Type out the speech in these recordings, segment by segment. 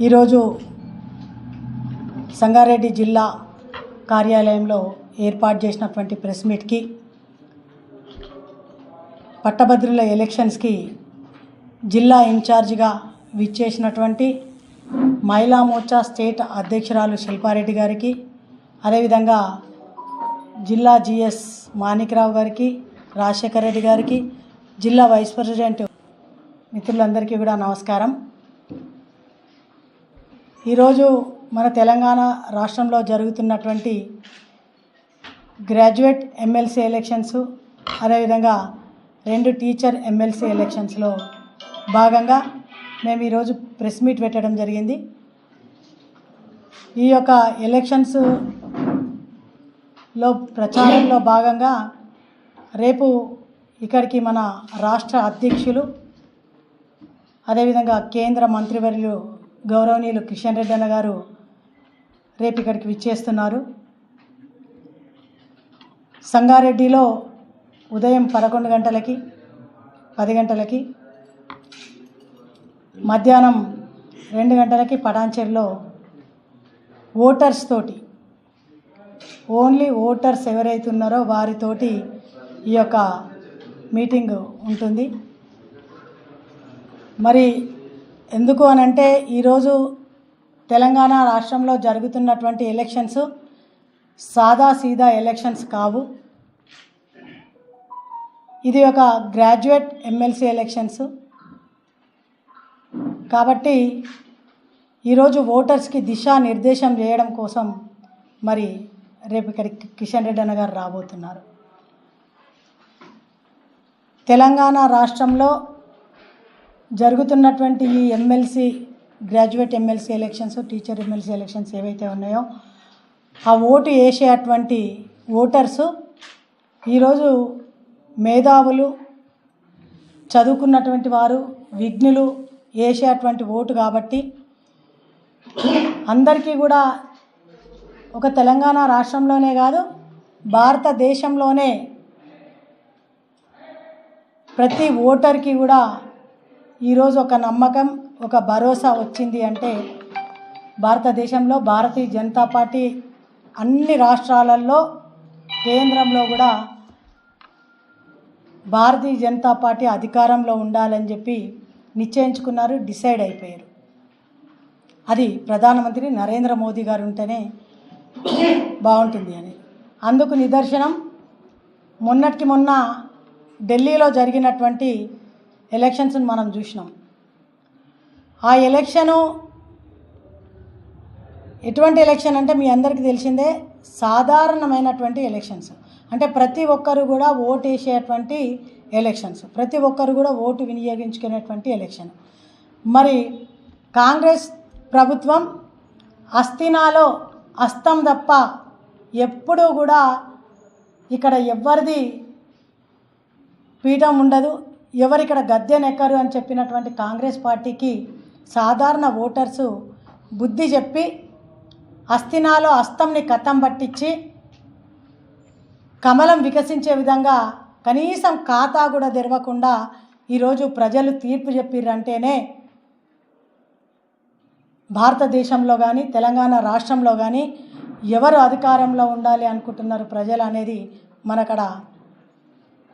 ఈరోజు సంగారెడ్డి జిల్లా కార్యాలయంలో ఏర్పాటు చేసినటువంటి ప్రెస్ మీట్కి పట్టభద్రుల ఎలక్షన్స్కి జిల్లా ఇన్ఛార్జిగా విచ్చేసినటువంటి మహిళా మోర్చా స్టేట్ అధ్యక్షురాలు శిల్పారెడ్డి గారికి అదేవిధంగా జిల్లా జిఎస్ మాణిక్రావు గారికి రాజశేఖర రెడ్డి గారికి జిల్లా వైస్ ప్రెసిడెంట్ మిత్రులందరికీ కూడా నమస్కారం. ఈరోజు మన తెలంగాణ రాష్ట్రంలో జరుగుతున్నటువంటి గ్రాడ్యుయేట్ ఎమ్మెల్సీ ఎలక్షన్స్ అదేవిధంగా రెండు టీచర్ ఎమ్మెల్సీ ఎలక్షన్స్లో భాగంగా మేము ఈరోజు ప్రెస్ మీట్ పెట్టడం జరిగింది. ఈ యొక్క ఎలక్షన్స్లో ప్రచారంలో భాగంగా రేపు ఇక్కడికి మన రాష్ట్ర అధ్యక్షులు అదేవిధంగా కేంద్ర మంత్రివర్యులు గౌరవనీయులు కిషన్ రెడ్డి అన్న గారు రేపు ఇక్కడికి విచ్చేస్తున్నారు. సంగారెడ్డిలో ఉదయం పదకొండు గంటలకి పది గంటలకి మధ్యాహ్నం రెండు గంటలకి పటాన్చెరులో ఓటర్స్ తోటి ఓన్లీ ఓటర్స్ ఎవరైతే ఉన్నారో వారితోటి ఈ యొక్క మీటింగ్ ఉంటుంది. మరి ఎందుకు అని అంటే ఈరోజు తెలంగాణ రాష్ట్రంలో జరుగుతున్నటువంటి ఎలక్షన్స్ సాదా సీదా ఎలక్షన్స్ కావు. ఇది ఒక గ్రాడ్యుయేట్ ఎమ్మెల్సీ ఎలక్షన్స్. కాబట్టి ఈరోజు ఓటర్స్కి దిశా నిర్దేశం చేయడం కోసం మరి రేపు ఇక్కడికి కిషన్ రెడ్డి అన్న గారు రాబోతున్నారు. తెలంగాణ రాష్ట్రంలో జరుగుతున్నటువంటి ఈ MLC graduate MLC elections teacher MLC elections ఏవైతే ఉన్నాయో ఆ ఓటు వేసేటువంటి ఓటర్సు ఈరోజు మేధావులు చదువుకున్నటువంటి వారు విఘ్నులు వేసేటువంటి ఓటు కాబట్టి అందరికీ కూడా ఒక తెలంగాణ రాష్ట్రంలోనే కాదు భారతదేశంలోనే ప్రతి ఓటర్కి కూడా ఈరోజు ఒక నమ్మకం ఒక భరోసా వచ్చింది అంటే భారతదేశంలో భారతీయ జనతా పార్టీ అన్ని రాష్ట్రాలలో కేంద్రంలో కూడా భారతీయ జనతా పార్టీ అధికారంలో ఉండాలని చెప్పి నిశ్చయించుకున్నారు డిసైడ్ అయిపోయారు. అది ప్రధానమంత్రి నరేంద్ర మోదీ గారు ఉంటేనే బాగుంటుంది అని అందుకు నిదర్శనం మొన్నటికి మొన్న ఢిల్లీలో జరిగినటువంటి ఎలక్షన్స్ని మనం చూసినాం. ఆ ఎలక్షను ఎటువంటి ఎలక్షన్ అంటే మీ అందరికీ తెలిసిందే సాధారణమైనటువంటి ఎలక్షన్స్. అంటే ప్రతి ఒక్కరు కూడా ఓటు వేసేటువంటి ఎలక్షన్స్. ప్రతి ఒక్కరు కూడా ఓటు వినియోగించుకునేటువంటి ఎలక్షన్. మరి కాంగ్రెస్ ప్రభుత్వం అస్థినాలో అస్తం తప్ప ఎప్పుడూ కూడా ఇక్కడ ఎవరిది పీఠం ఉండదు. ఎవరిక్కడ గద్దెనెక్కరు అని చెప్పినటువంటి కాంగ్రెస్ పార్టీకి సాధారణ ఓటర్సు బుద్ధి చెప్పి అస్థినాలో అస్తంని కథం పట్టించి కమలం వికసించే విధంగా కనీసం ఖాతా కూడా తెరవకుండా ఈరోజు ప్రజలు తీర్పు చెప్పిర్రంటేనే భారతదేశంలో కానీ తెలంగాణ రాష్ట్రంలో కానీ ఎవరు అధికారంలో ఉండాలి అనుకుంటున్నారు ప్రజలు అనేది మనకడ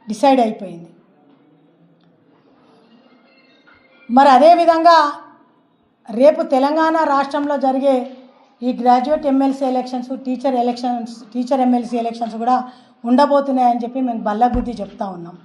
డిసైడ్ అయిపోయింది. మరి అదేవిధంగా రేపు తెలంగాణ రాష్ట్రంలో జరిగే ఈ graduate MLC elections teacher elections teacher MLC elections కూడా ఉండబోతున్నాయని చెప్పి మేము బల్లబుద్ధి చెప్తా ఉన్నాం.